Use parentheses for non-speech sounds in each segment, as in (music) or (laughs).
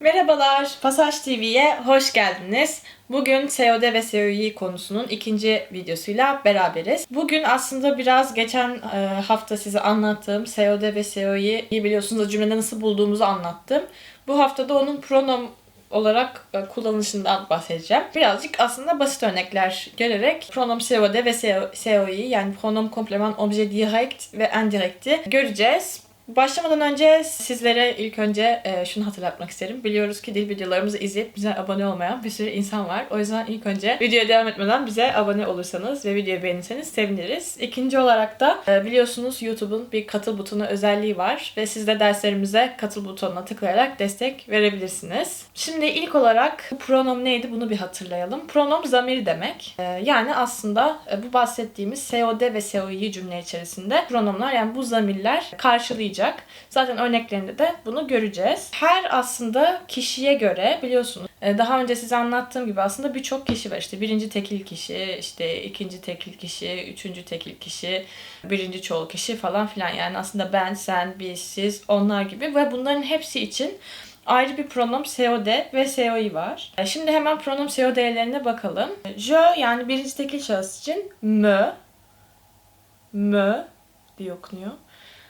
Merhabalar, Pasaj TV'ye hoş geldiniz. Bugün COD ve COI konusunun ikinci videosuyla beraberiz. Bugün aslında biraz geçen e, hafta size anlattığım COD ve COI'yi biliyorsunuz da cümlede nasıl bulduğumuzu anlattım. Bu hafta da onun pronom olarak e, kullanışından bahsedeceğim. Birazcık aslında basit örnekler görerek pronom COD ve COI yani pronom kompleman obje direct ve indirect'i göreceğiz. Başlamadan önce sizlere ilk önce e, şunu hatırlatmak isterim. Biliyoruz ki dil videolarımızı izleyip bize abone olmayan bir sürü insan var. O yüzden ilk önce videoya devam etmeden bize abone olursanız ve videoyu beğenirseniz seviniriz. İkinci olarak da e, biliyorsunuz YouTube'un bir katıl butonu özelliği var ve siz de derslerimize katıl butonuna tıklayarak destek verebilirsiniz. Şimdi ilk olarak bu pronom neydi bunu bir hatırlayalım. Pronom zamir demek. E, yani aslında bu bahsettiğimiz COD ve COI cümle içerisinde pronomlar yani bu zamirler karşılayacak. Zaten örneklerinde de bunu göreceğiz. Her aslında kişiye göre biliyorsunuz e, daha önce size anlattığım gibi aslında birçok kişi var. İşte birinci tekil kişi, işte ikinci tekil kişi, üçüncü tekil kişi, birinci çoğul kişi falan filan. Yani aslında ben, sen, biz, siz, onlar gibi ve bunların hepsi için ayrı bir pronom COD ve COI var. E, Şimdi hemen pronom COD'lerine bakalım. Je yani birinci tekil şahıs için me, me diye okunuyor.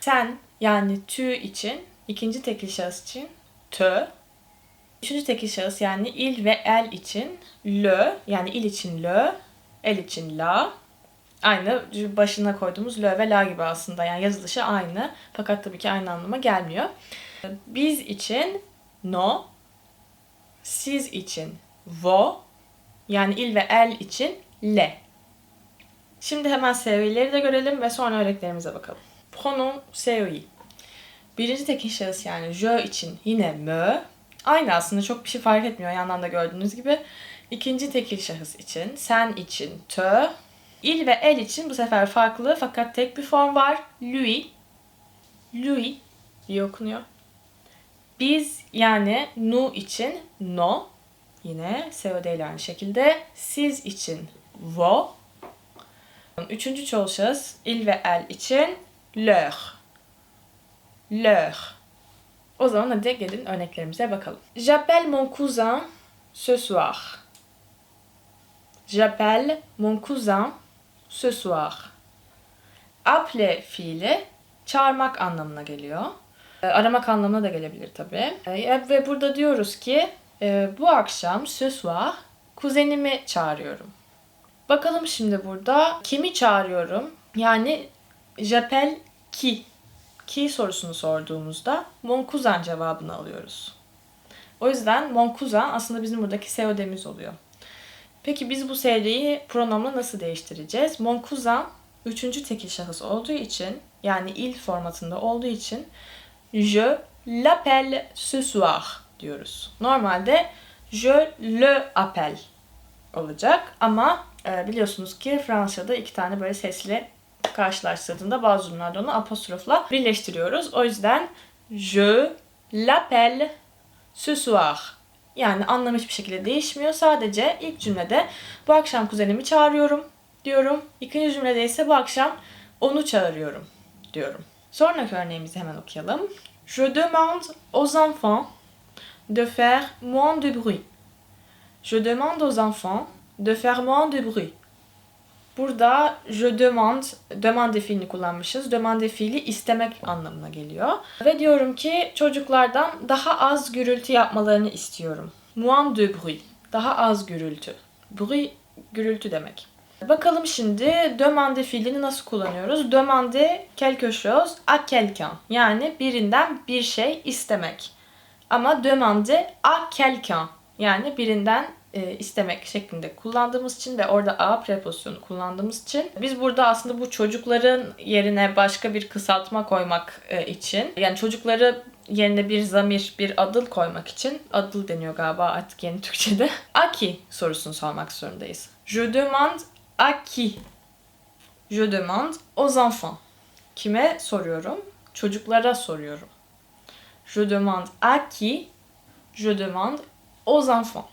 Sen yani tu için, ikinci tekil şahıs için te, üçüncü tekil şahıs yani il ve el için le, yani il için le, el için la. Aynı başına koyduğumuz le ve la gibi aslında yani yazılışı aynı fakat tabii ki aynı anlama gelmiyor. Biz için no, siz için vo, yani il ve el için le. Şimdi hemen COI'leri de görelim ve sonra örneklerimize bakalım. Pronom COI. Birinci tekil şahıs yani je için yine me. Aynı aslında çok bir şey fark etmiyor yandan da gördüğünüz gibi. İkinci tekil şahıs için sen için te. Il ve el için bu sefer farklı fakat tek bir form var. Lui. Lui diye okunuyor. Biz yani nu için no. Yine COD ile aynı şekilde. Siz için vo. Üçüncü çoğul şahıs il ve el için leur. Leur. O zaman hadi gelin örneklerimize bakalım. J'appelle mon cousin ce soir. J'appelle mon cousin ce soir. Appeler fiili çağırmak anlamına geliyor. E, Aramak anlamına da gelebilir tabii. E, Ve burada diyoruz ki e, bu akşam ce soir kuzenimi çağırıyorum. Bakalım şimdi burada kimi çağırıyorum? Yani j'appelle qui? Ki sorusunu sorduğumuzda mon cevabını alıyoruz. O yüzden mon aslında bizim buradaki COD'miz oluyor. Peki biz bu COD'yi pronomla nasıl değiştireceğiz? Mon üçüncü tekil şahıs olduğu için yani il formatında olduğu için je l'appelle ce soir diyoruz. Normalde je le appelle olacak ama e, biliyorsunuz ki Fransa'da iki tane böyle sesli karşılaştırdığında bazı durumlarda onu apostrofla birleştiriyoruz. O yüzden je l'appelle ce soir. Yani anlam hiçbir şekilde değişmiyor. Sadece ilk cümlede bu akşam kuzenimi çağırıyorum diyorum. İkinci cümlede ise bu akşam onu çağırıyorum diyorum. Sonraki örneğimizi hemen okuyalım. Je demande aux enfants de faire moins de bruit. Je demande aux enfants de faire moins de bruit. Burada je demande, demande fiilini kullanmışız. Demande fiili istemek anlamına geliyor. Ve diyorum ki çocuklardan daha az gürültü yapmalarını istiyorum. Moins de bruit. Daha az gürültü. Bruit gürültü demek. Bakalım şimdi demande fiilini nasıl kullanıyoruz? Demande quelque chose à quelqu'un. Yani birinden bir şey istemek. Ama demande à quelqu'un. Yani birinden e, istemek şeklinde kullandığımız için ve orada a prepozisyonu kullandığımız için biz burada aslında bu çocukların yerine başka bir kısaltma koymak e, için yani çocukları yerine bir zamir, bir adıl koymak için adıl deniyor galiba artık yeni Türkçe'de. (laughs) A qui sorusunu sormak zorundayız. Je demande à qui? Je demande aux enfants. Kime soruyorum? Çocuklara soruyorum. Je demande à qui? Je demande aux enfants.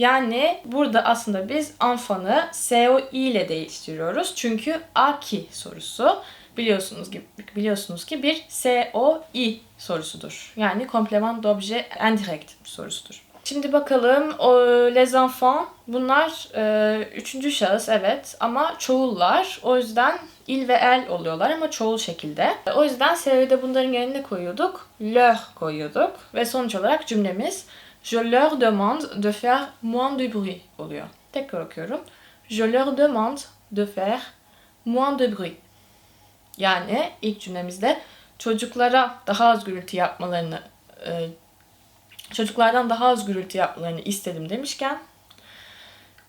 Yani burada aslında biz enfanı CO ile değiştiriyoruz. Çünkü a qui sorusu. biliyorsunuz ki biliyorsunuz ki bir SOI sorusudur. Yani complément d'objet indirect sorusudur. Şimdi bakalım o, les enfants bunlar e, üçüncü şahıs evet ama çoğullar. O yüzden il ve el oluyorlar ama çoğul şekilde. O yüzden SEO'de bunların yerine koyuyorduk. Leur koyuyorduk ve sonuç olarak cümlemiz Je leur demande de faire moins de bruit oluyor. Tekrar okuyorum. Je leur demande de faire moins de bruit. Yani ilk cümlemizde çocuklara daha az gürültü yapmalarını e, çocuklardan daha az gürültü yapmalarını istedim demişken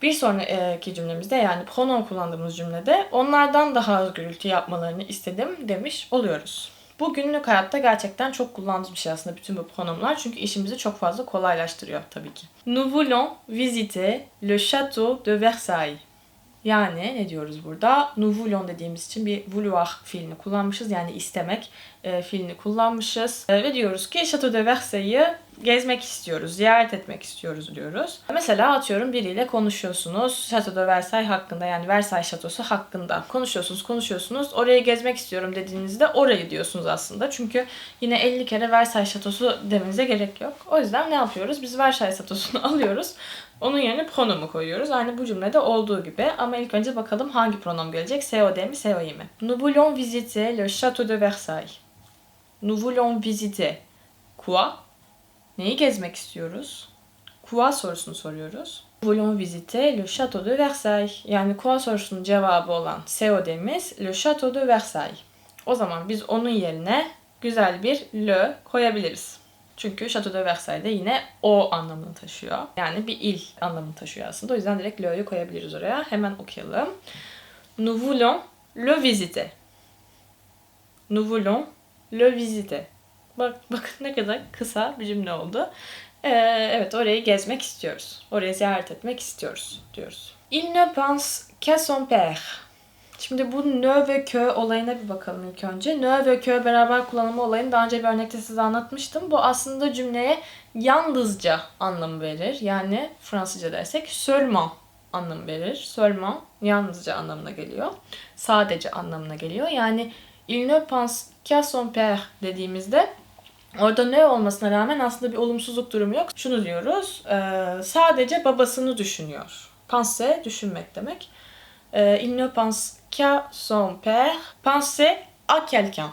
bir sonraki cümlemizde yani pronoun kullandığımız cümlede onlardan daha az gürültü yapmalarını istedim demiş oluyoruz. Bu günlük hayatta gerçekten çok kullandığımız bir şey aslında bütün bu pronomlar çünkü işimizi çok fazla kolaylaştırıyor tabii ki. Nous voulons visiter le château de Versailles. Yani ne diyoruz burada? Nous voulons dediğimiz için bir vouloir fiilini kullanmışız. Yani istemek e, fiilini kullanmışız. E, ve diyoruz ki Chateau de Versailles'ı gezmek istiyoruz, ziyaret etmek istiyoruz diyoruz. Mesela atıyorum biriyle konuşuyorsunuz. Chateau de Versailles hakkında yani Versailles Şatosu hakkında konuşuyorsunuz, konuşuyorsunuz. Orayı gezmek istiyorum dediğinizde orayı diyorsunuz aslında. Çünkü yine 50 kere Versailles Şatosu demenize gerek yok. O yüzden ne yapıyoruz? Biz Versailles Şatosu'nu (laughs) alıyoruz. Onun yerine pronomu koyuyoruz. Aynı bu cümlede olduğu gibi. Ama ilk önce bakalım hangi pronom gelecek? COD mi, COI mi? Nous voulons visiter le château de Versailles. Nous voulons visiter quoi? Neyi gezmek istiyoruz? Quoi sorusunu soruyoruz. Voulons visiter le château de Versailles. Yani quoi sorusunun cevabı olan COD'miz le château de Versailles. O zaman biz onun yerine güzel bir le koyabiliriz. Çünkü Chateau de Versailles'de yine o anlamını taşıyor. Yani bir il anlamını taşıyor aslında. O yüzden direkt le'yu koyabiliriz oraya. Hemen okuyalım. Nous voulons le visiter. Nous voulons le visiter. Bak, bakın ne kadar kısa bir cümle oldu. Ee, evet orayı gezmek istiyoruz. Orayı ziyaret etmek istiyoruz diyoruz. Il ne pense qu'à son père. Şimdi bu nö ve kö olayına bir bakalım ilk önce. Nö ve kö beraber kullanımı olayını daha önce bir örnekte size anlatmıştım. Bu aslında cümleye yalnızca anlamı verir. Yani Fransızca dersek seulement anlamı verir. Seulement yalnızca anlamına geliyor. Sadece anlamına geliyor. Yani il ne pense qu'à son père dediğimizde Orada ne olmasına rağmen aslında bir olumsuzluk durumu yok. Şunu diyoruz. E, sadece babasını düşünüyor. Pense düşünmek demek. E, il ne pense qu'à son père. Penser à quelqu'un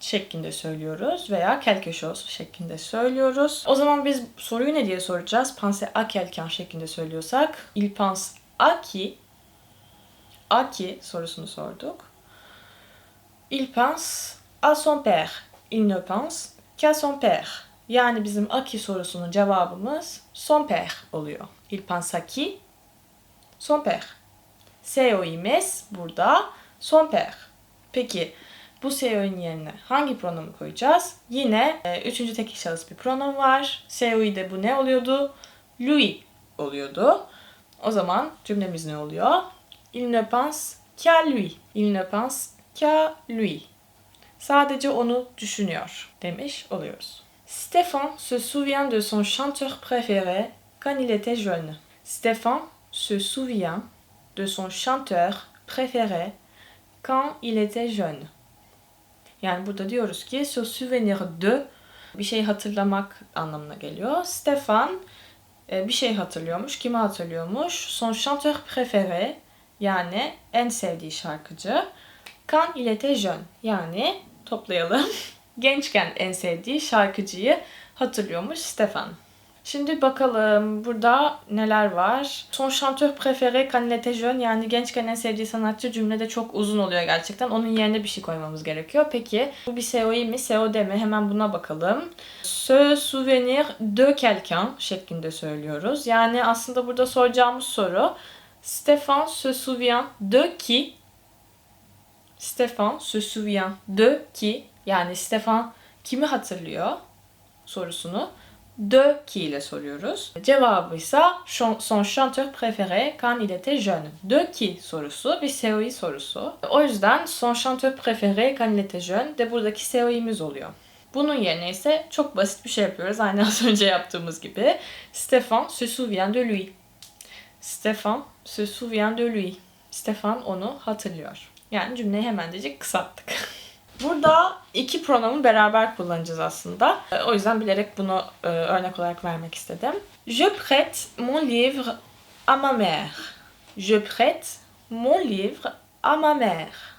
şeklinde söylüyoruz veya quelque chose şeklinde söylüyoruz. O zaman biz soruyu ne diye soracağız? Penser à quelqu'un şeklinde söylüyorsak il pense à qui? À qui sorusunu sorduk. Il pense à son père. Il ne pense qu'à son père. Yani bizim qui sorusunun cevabımız son père oluyor. Il pense à qui? Son père. CO'imiz burada son père. Peki bu CO'nun yerine hangi pronomu koyacağız? Yine e, üçüncü tekil şahıs bir pronom var. CO'de bu ne oluyordu? Lui oluyordu. O zaman cümlemiz ne oluyor? Il ne pense qu'à lui. Il ne pense lui. Sadece onu düşünüyor demiş oluyoruz. Stéphane se souvient de son chanteur préféré quand il était jeune. Stéphane se souvient de son chanteur préféré quand il était jeune. Yani burada diyoruz ki se souvenir de bir şey hatırlamak anlamına geliyor. Stefan e, bir şey hatırlıyormuş. Kimi hatırlıyormuş? Son chanteur préféré yani en sevdiği şarkıcı. Quand il était jeune yani toplayalım. (laughs) Gençken en sevdiği şarkıcıyı hatırlıyormuş Stefan. Şimdi bakalım burada neler var. Son quand il était jeune yani gençken en sevdiği sanatçı cümlede çok uzun oluyor gerçekten. Onun yerine bir şey koymamız gerekiyor. Peki bu bir COI mi COD mi? Hemen buna bakalım. Se souvenir de quelqu'un şeklinde söylüyoruz. Yani aslında burada soracağımız soru Stefan se souvient de qui? Stefan se souvient de qui? Yani Stefan kimi hatırlıyor sorusunu de qui ile soruyoruz. Cevabı ise son chanteur préféré quand il était jeune. De qui sorusu bir COI sorusu. O yüzden son chanteur préféré quand il était jeune de buradaki COI'miz oluyor. Bunun yerine ise çok basit bir şey yapıyoruz. (laughs) Aynı az önce yaptığımız gibi. Stefan se souvient de lui. Stefan se souvient de lui. Stefan onu hatırlıyor. Yani cümleyi hemencecik kısalttık. (laughs) Burada iki pronomu beraber kullanacağız aslında. E, O yüzden bilerek bunu e, örnek olarak vermek istedim. Je prête mon livre à ma mère. Je prête mon livre à ma mère.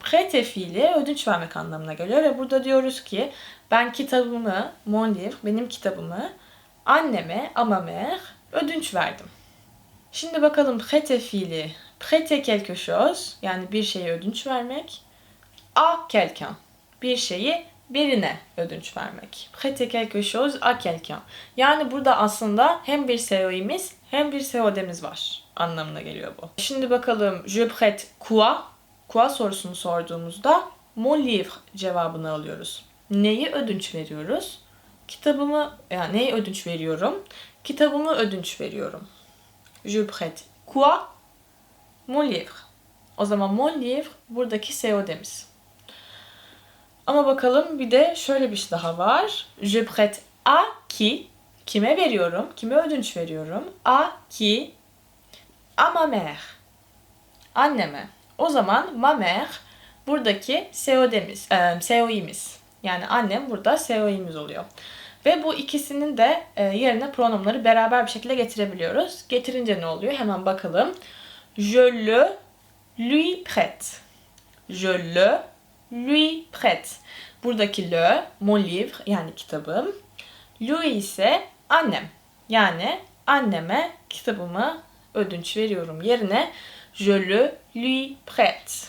Prête fiili ödünç vermek anlamına geliyor ve burada diyoruz ki ben kitabımı, mon livre, benim kitabımı anneme, à ma mère ödünç verdim. Şimdi bakalım prête fiili. Prêter quelque chose yani bir şeyi ödünç vermek. À quelqu'un bir şeyi birine ödünç vermek. Prêter quelque chose à quelqu'un. Yani burada aslında hem bir seoimiz hem bir seodemiz var anlamına geliyor bu. Şimdi bakalım je prête quoi? Quoi sorusunu sorduğumuzda mon livre cevabını alıyoruz. Neyi ödünç veriyoruz? Kitabımı, yani neyi ödünç veriyorum? Kitabımı ödünç veriyorum. Je prête quoi? Mon livre. O zaman mon livre buradaki seodemiz. Ama bakalım bir de şöyle bir şey daha var. Je prête à qui? Kime veriyorum? Kime ödünç veriyorum? À qui? À ma mère. Anneme. O zaman ma mère buradaki seodemiz, e, seoimiz. Yani annem burada seoimiz oluyor. Ve bu ikisinin de e, yerine pronomları beraber bir şekilde getirebiliyoruz. Getirince ne oluyor? Hemen bakalım. Je le lui prête. Je le lui prête. Buradaki le, mon livre yani kitabım. Lui ise annem. Yani anneme kitabımı ödünç veriyorum yerine je le lui prête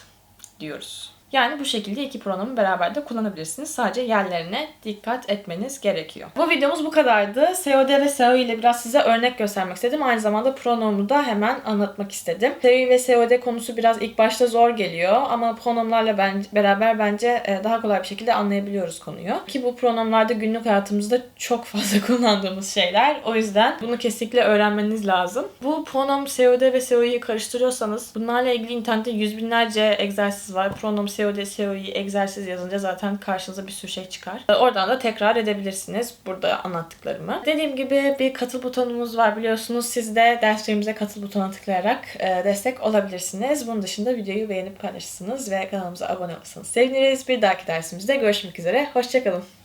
diyoruz. Yani bu şekilde iki pronomu beraber de kullanabilirsiniz. Sadece yerlerine dikkat etmeniz gerekiyor. Bu videomuz bu kadardı. SEOD ve SEO ile biraz size örnek göstermek istedim. Aynı zamanda pronomu da hemen anlatmak istedim. SEO ve SEOD konusu biraz ilk başta zor geliyor ama pronomlarla ben, beraber bence e, daha kolay bir şekilde anlayabiliyoruz konuyu. Ki bu pronomlarda günlük hayatımızda çok (laughs) fazla kullandığımız şeyler. O yüzden bunu kesinlikle öğrenmeniz lazım. Bu pronom SEOD ve SEO'yu karıştırıyorsanız bunlarla ilgili internette yüz binlerce egzersiz var. Pronom SEOD, SEO'yu egzersiz yazınca zaten karşınıza bir sürü şey çıkar. E, Oradan da tekrar edebilirsiniz burada anlattıklarımı. Dediğim gibi bir katıl butonumuz var biliyorsunuz. Siz de derslerimize katıl butonuna tıklayarak e, destek olabilirsiniz. Bunun dışında videoyu beğenip paylaşırsınız ve kanalımıza abone olursanız seviniriz. Bir dahaki dersimizde görüşmek üzere. Hoşçakalın.